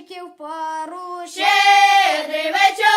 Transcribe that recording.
Щедриків пару, щедрий вечір.